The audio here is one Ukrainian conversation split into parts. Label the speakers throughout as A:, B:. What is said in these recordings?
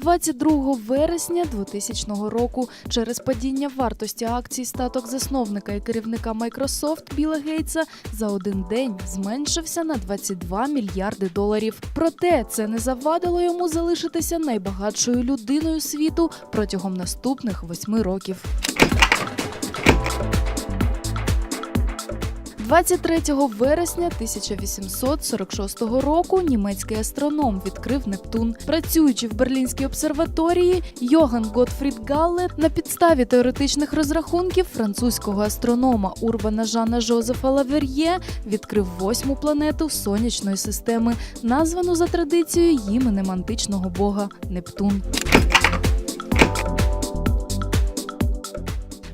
A: 22 вересня 2000 року через падіння вартості акцій статок засновника і керівника Microsoft Біла Гейтса за один день зменшився на 22 мільярди доларів. Проте це не завадило йому залишитися найбагатшою людиною світу протягом наступних восьми років. 23 вересня 1846 року німецький астроном відкрив Нептун. Працюючи в Берлінській обсерваторії, Йоган Готфрід Галле на підставі теоретичних розрахунків французького астронома Урбана Жана Жозефа Лавер'є відкрив восьму планету сонячної системи, названу за традицією іменем античного бога Нептун.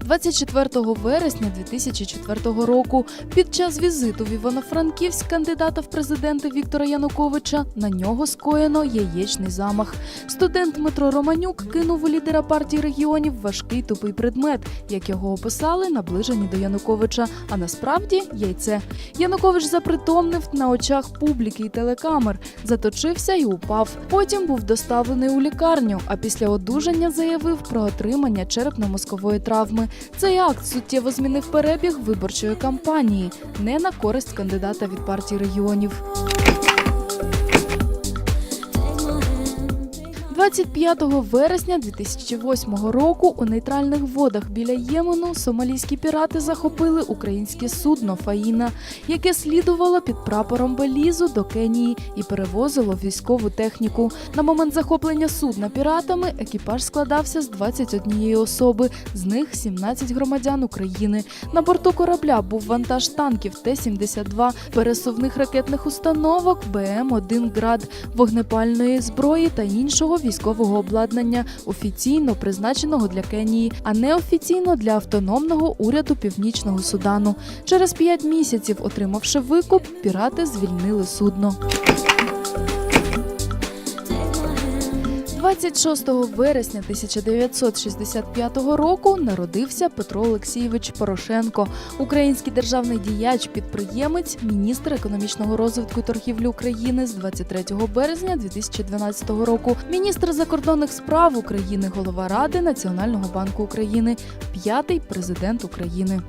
A: 24 вересня 2004 року під час візиту в Івано-Франківськ кандидата в президенти Віктора Януковича на нього скоєно яєчний замах. Студент Дмитро Романюк кинув у лідера партії регіонів важкий тупий предмет, як його описали, наближені до Януковича. А насправді яйце. Янукович запритомнив на очах публіки і телекамер, заточився і упав. Потім був доставлений у лікарню. А після одужання заявив про отримання черепно-мозкової травми. Цей акт суттєво змінив перебіг виборчої кампанії не на користь кандидата від партії регіонів. 25 вересня 2008 року у нейтральних водах біля Ємену сомалійські пірати захопили українське судно Фаїна, яке слідувало під прапором Белізу до Кенії і перевозило військову техніку. На момент захоплення судна піратами екіпаж складався з 21 особи, з них 17 громадян України. На борту корабля був вантаж танків Т-72, пересувних ракетних установок, БМ-1 град, вогнепальної зброї та іншого військового обладнання, офіційно призначеного для Кенії, а неофіційно для автономного уряду Північного Судану. Через п'ять місяців, отримавши викуп, пірати звільнили судно. 26 вересня 1965 року народився Петро Олексійович Порошенко, український державний діяч, підприємець, міністр економічного розвитку і торгівлі України з 23 березня 2012 року, міністр закордонних справ України, голова Ради Національного банку України, п'ятий президент України.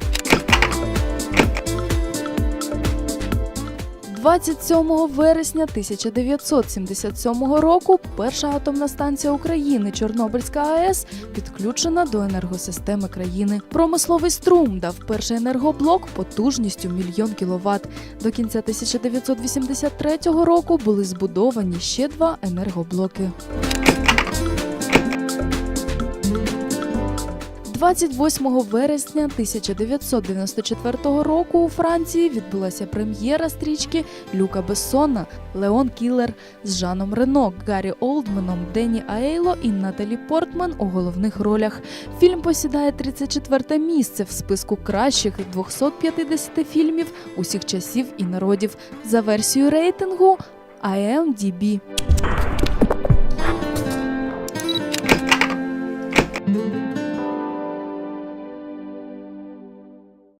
A: 27 вересня 1977 року перша атомна станція України Чорнобильська АЕС підключена до енергосистеми країни. Промисловий струм дав перший енергоблок потужністю мільйон кіловат. До кінця 1983 року були збудовані ще два енергоблоки. 28 вересня 1994 року у Франції відбулася прем'єра стрічки Люка Бессона Леон Кілер з Жаном Рено, Гаррі Олдменом, Денні Аейло і Наталі Портман у головних ролях. Фільм посідає 34 місце в списку кращих 250 фільмів усіх часів і народів за версією рейтингу IMDb.